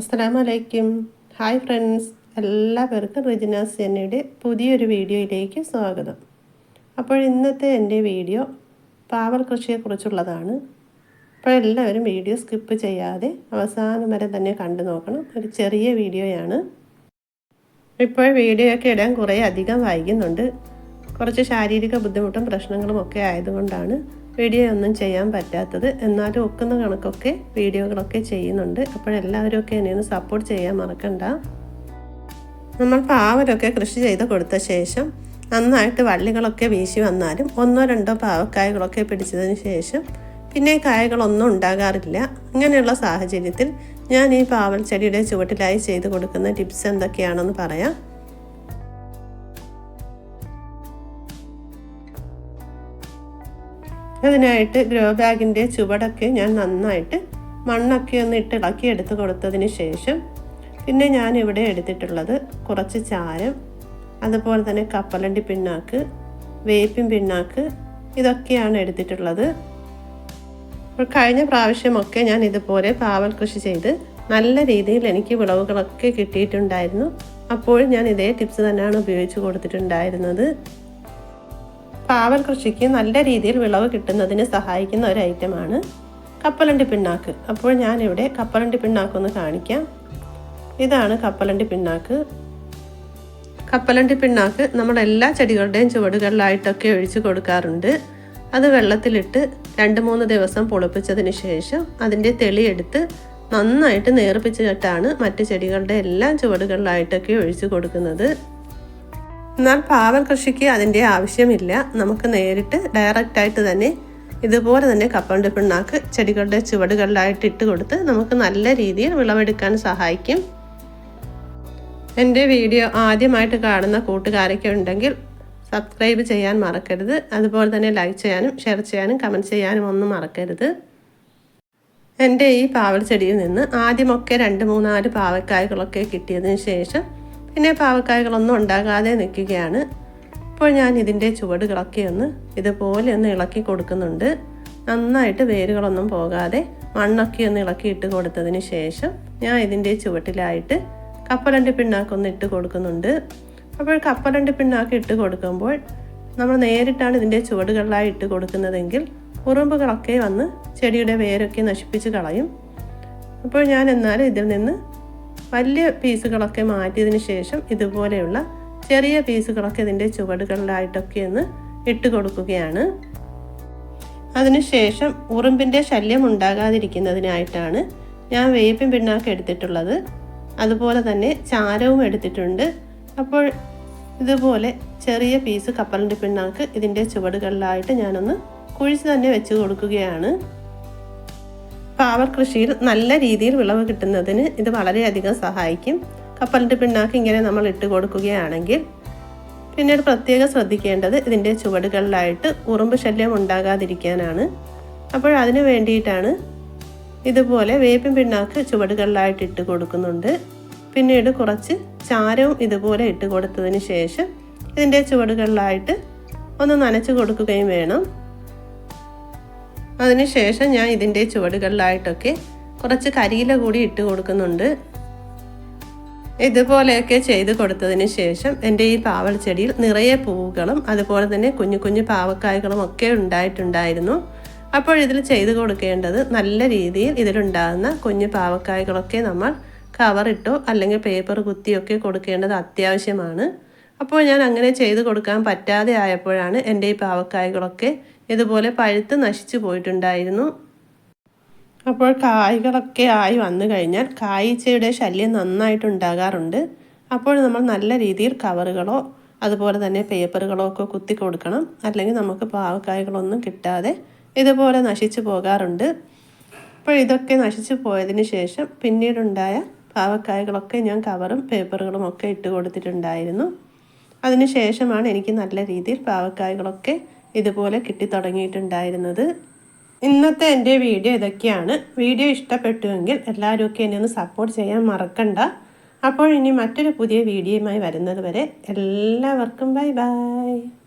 അസ്സലാമു വലൈക്കും hi friends എല്ലാവർക്കും റിജിനാസ് എന്നയുടെ പുതിയൊരു വീഡിയോയിലേക്ക് സ്വാഗതം. അപ്പോൾ ഇന്നത്തെ എന്റെ വീഡിയോ പാവൽ കൃഷിയെക്കുറിച്ചുള്ളതാണ് അപ്പോൾ എല്ലാവരും വീഡിയോ സ്കിപ്പ് ചെയ്യാതെ അവസാനം വരെ തന്നെ കണ്ടു നോക്കണം. ഒരു ചെറിയ വീഡിയോയാണ്. ഇപ്പോൾ വീഡിയോയൊക്കെ ഇടാൻ കുറേ അധികം വൈകുന്നുണ്ട്. കുറച്ച് ശാരീരിക ബുദ്ധിമുട്ടും പ്രശ്നങ്ങളും ഒക്കെ ആയതുകൊണ്ടാണ് വീഡിയോ ഒന്നും ചെയ്യാൻ പറ്റാത്തത്. എന്നാലും ഒക്കുന്ന കണക്കൊക്കെ വീഡിയോകളൊക്കെ ചെയ്യുന്നുണ്ട്. അപ്പോഴെല്ലാവരും ഒക്കെ എന്നെ ഒന്ന് സപ്പോർട്ട് ചെയ്യാൻ മറക്കണ്ട. നമ്മൾ പാവലൊക്കെ കൃഷി ചെയ്ത് കൊടുത്ത ശേഷം നന്നായിട്ട് വള്ളികളൊക്കെ വീശി വന്നാലും ഒന്നോ രണ്ടോ പാവക്കായകളൊക്കെ പിടിച്ചതിന് ശേഷം പിന്നെ കായകളൊന്നും ഉണ്ടാകാറില്ല. അങ്ങനെയുള്ള സാഹചര്യത്തിൽ ഞാൻ ഈ പാവൽ ചെടിയുടെ ചുവട്ടിലായി ചെയ്ത് കൊടുക്കുന്ന ടിപ്സ് എന്തൊക്കെയാണെന്ന് പറയാം. അതിനായിട്ട് ഗ്രോ ബാഗിന്റെ ചുവടൊക്കെ ഞാൻ നന്നായിട്ട് മണ്ണൊക്കെ ഒന്ന് ഇട്ട് ഇളക്കി എടുത്ത് കൊടുത്തതിന് ശേഷം പിന്നെ ഞാൻ ഇവിടെ എടുത്തിട്ടുള്ളത് കുറച്ച് ചാരം അതുപോലെ തന്നെ കപ്പലണ്ടി പിണ്ണാക്ക് വേപ്പിൻ പിണ്ണാക്ക് ഇതൊക്കെയാണ് എടുത്തിട്ടുള്ളത്. കഴിഞ്ഞ പ്രാവശ്യമൊക്കെ ഞാൻ ഇതുപോലെ പാവൽ കൃഷി ചെയ്ത് നല്ല രീതിയിൽ എനിക്ക് വിളവുകളൊക്കെ കിട്ടിയിട്ടുണ്ടായിരുന്നു. അപ്പോൾ ഞാൻ ഇതേ ടിപ്സ് തന്നെയാണ് ഉപയോഗിച്ച് കൊടുത്തിട്ടുണ്ടായിരുന്നത്. പാവൽ കൃഷിക്ക് നല്ല രീതിയിൽ വിളവ് കിട്ടുന്നതിന് സഹായിക്കുന്ന ഒരു ഐറ്റമാണ് കപ്പലണ്ടി പിണ്ണാക്ക്. അപ്പോൾ ഞാനിവിടെ കപ്പലണ്ടി പിണ്ണാക്ക് ഒന്ന് കാണിക്കാം. ഇതാണ് കപ്പലണ്ടി പിണ്ണാക്ക്. കപ്പലണ്ടി പിണ്ണാക്ക് നമ്മൾ എല്ലാ ചെടികളുടെയും ചുവടുകളിലായിട്ടൊക്കെ ഒഴിച്ചു കൊടുക്കാറുണ്ട്. അത് വെള്ളത്തിലിട്ട് രണ്ട് മൂന്ന് ദിവസം പൊളിപ്പിച്ചതിന് ശേഷം അതിന്റെ തെളിയെടുത്ത് നന്നായിട്ട് നേർപ്പിച്ചിട്ടാണ് മറ്റ് ചെടികളുടെ എല്ലാ ചുവടുകളിലായിട്ടൊക്കെ ഒഴിച്ചു കൊടുക്കുന്നത്. എന്നാൽ പാവൽ കൃഷിക്ക് അതിന്റെ ആവശ്യമില്ല. നമുക്ക് നേരിട്ട് ഡയറക്റ്റായിട്ട് തന്നെ ഇതുപോലെ തന്നെ കപ്പണ്ട് പിണ്ണാക്ക് ചെടികളുടെ ചുവടുകളിലായിട്ട് ഇട്ട് കൊടുത്ത് നമുക്ക് നല്ല രീതിയിൽ വിളവെടുക്കാൻ സഹായിക്കും. എന്റെ വീഡിയോ ആദ്യമായിട്ട് കാണുന്ന കൂട്ടുകാരൊക്കെ ഉണ്ടെങ്കിൽ സബ്സ്ക്രൈബ് ചെയ്യാൻ മറക്കരുത്. അതുപോലെ തന്നെ ലൈക്ക് ചെയ്യാനും ഷെയർ ചെയ്യാനും കമന്റ് ചെയ്യാനും ഒന്നും മറക്കരുത്. എന്റെ ഈ പാവൽ ചെടിയിൽ നിന്ന് ആദ്യമൊക്കെ രണ്ട് മൂന്നാൽ പാവക്കായകളൊക്കെ കിട്ടിയതിന് ശേഷം പിന്നെ പാവക്കായകളൊന്നും ഉണ്ടാകാതെ നിൽക്കുകയാണ്. ഇപ്പോൾ ഞാൻ ഇതിന്റെ ചുവടുകളൊക്കെ ഒന്ന് ഇതുപോലെ ഒന്ന് ഇളക്കി കൊടുക്കുന്നുണ്ട്. നന്നായിട്ട് വേരുകളൊന്നും പോകാതെ മണ്ണൊക്കെ ഒന്ന് ഇളക്കി ഇട്ട് കൊടുത്തതിന് ശേഷം ഞാൻ ഇതിന്റെ ചുവട്ടിലായിട്ട് കപ്പലണ്ടി പിണ്ണാക്കൊന്ന് ഇട്ട് കൊടുക്കുന്നുണ്ട്. അപ്പോൾ കപ്പലണ്ടി പിണ്ണാക്ക് ഇട്ട് കൊടുക്കുമ്പോൾ നമ്മൾ നേരിട്ടാണ് ഇതിന്റെ ചുവടുകളിലായി ഇട്ട് കൊടുക്കുന്നതെങ്കിൽ ഉറുമ്പുകളൊക്കെ വന്ന് ചെടിയുടെ വേരൊക്കെ നശിപ്പിച്ച് കളയും. അപ്പോൾ ഞാൻ എന്നാലും ഇതിൽ നിന്ന് വലിയ പീസുകളൊക്കെ മാറ്റിയതിന് ശേഷം ഇതുപോലെയുള്ള ചെറിയ പീസുകളൊക്കെ ഇതിന്റെ ചുവടുകളിലായിട്ടൊക്കെ ഒന്ന് ഇട്ട് കൊടുക്കുകയാണ്. അതിനുശേഷം ഉറുമ്പിന്റെ ശല്യം ഉണ്ടാകാതിരിക്കുന്നതിനായിട്ടാണ് ഞാൻ വേപ്പിൻ പിണ്ണാക്ക് എടുത്തിട്ടുള്ളത്. അതുപോലെ തന്നെ ചാരവും എടുത്തിട്ടുണ്ട്. അപ്പോൾ ഇതുപോലെ ചെറിയ പീസ് കപ്പലിന്റെ പിണ്ണാക്ക് ഇതിന്റെ ചുവടുകളിലായിട്ട് ഞാനൊന്ന് കുഴിച്ച് തന്നെ വെച്ച് കൊടുക്കുകയാണ്. പാവർ കൃഷിയിൽ നല്ല രീതിയിൽ വിളവ് കിട്ടുന്നതിന് ഇത് വളരെയധികം സഹായിക്കും. കപ്പലിന്റെ പിണ്ണാക്ക് ഇങ്ങനെ നമ്മൾ ഇട്ട് കൊടുക്കുകയാണെങ്കിൽ പിന്നീട് പ്രത്യേകം ശ്രദ്ധിക്കേണ്ടത് ഇതിന്റെ ചുവടുകളിലായിട്ട് ഉറുമ്പ് ശല്യം ഉണ്ടാകാതിരിക്കാനാണ്. അപ്പോൾ അതിന് വേണ്ടിയിട്ടാണ് ഇതുപോലെ വേപ്പിൻ പിണ്ണാക്ക് ചുവടുകളിലായിട്ട് ഇട്ട് കൊടുക്കുന്നുണ്ട്. പിന്നീട് കുറച്ച് ചാരവും ഇതുപോലെ ഇട്ട് കൊടുത്തതിന് ശേഷം ഇതിന്റെ ചുവടുകളിലായിട്ട് ഒന്ന് നനച്ച് കൊടുക്കുകയും വേണം. അതിനുശേഷം ഞാൻ ഇതിന്റെ ചുവടുകളിലായിട്ടൊക്കെ കുറച്ച് കരിയില കൂടി ഇട്ട് കൊടുക്കുന്നുണ്ട്. ഇതുപോലെയൊക്കെ ചെയ്ത് കൊടുത്തതിന് ശേഷം എന്റെ ഈ പാവൽ ചെടിയിൽ നിറയെ പൂവുകളും അതുപോലെ തന്നെ കുഞ്ഞു കുഞ്ഞു പാവക്കായകളും ഒക്കെ ഉണ്ടായിട്ടുണ്ടായിരുന്നു. അപ്പോൾ ഇതിൽ ചെയ്ത് കൊടുക്കേണ്ടത് നല്ല രീതിയിൽ ഇതിലുണ്ടാകുന്ന കുഞ്ഞു പാവക്കായകളൊക്കെ നമ്മൾ കവറിട്ടോ അല്ലെങ്കിൽ പേപ്പർ കുത്തിയൊക്കെ കൊടുക്കേണ്ടത് അത്യാവശ്യമാണ്. അപ്പോൾ ഞാൻ അങ്ങനെ ചെയ്ത് കൊടുക്കാൻ പറ്റാതെ ആയപ്പോഴാണ് എന്റെ ഈ പാവക്കായകളൊക്കെ ഇതുപോലെ പഴുത്ത് നശിച്ചു പോയിട്ടുണ്ടായിരുന്നു. അപ്പോൾ കായ്കളൊക്കെ ആയി വന്നു കഴിഞ്ഞാൽ കായ്ച്ചയുടെ ശല്യം നന്നായിട്ടുണ്ടാകാറുണ്ട് അപ്പോൾ നമ്മൾ നല്ല രീതിയിൽ കവറുകളോ അതുപോലെ തന്നെ പേപ്പറുകളോ ഒക്കെ കുത്തി കൊടുക്കണം. അല്ലെങ്കിൽ നമുക്ക് പാവക്കായകളൊന്നും കിട്ടാതെ ഇതുപോലെ നശിച്ചു പോകാറുണ്ട്. അപ്പോൾ ഇതൊക്കെ നശിച്ചു പോയതിന് ശേഷം പിന്നീടുണ്ടായ പാവക്കായകളൊക്കെ ഞാൻ കവറും പേപ്പറുകളും ഒക്കെ ഇട്ട് കൊടുത്തിട്ടുണ്ടായിരുന്നു. അതിന് ശേഷമാണ് എനിക്ക് നല്ല രീതിയിൽ പാവക്കായകളൊക്കെ ഇതുപോലെ കിട്ടി തുടങ്ങിയിട്ടുണ്ടായിരുന്നത് ഇന്നത്തെ എന്റെ വീഡിയോ ഇതൊക്കെയാണ്. വീഡിയോ ഇഷ്ടപ്പെട്ടുവെങ്കിൽ എല്ലാവരും ഒക്കെ എന്നെ ഒന്ന് സപ്പോർട്ട് ചെയ്യാൻ മറക്കണ്ട. അപ്പോൾ ഇനി മറ്റൊരു പുതിയ വീഡിയോയുമായി വരുന്നത് വരെ എല്ലാവർക്കും ബൈ ബൈ.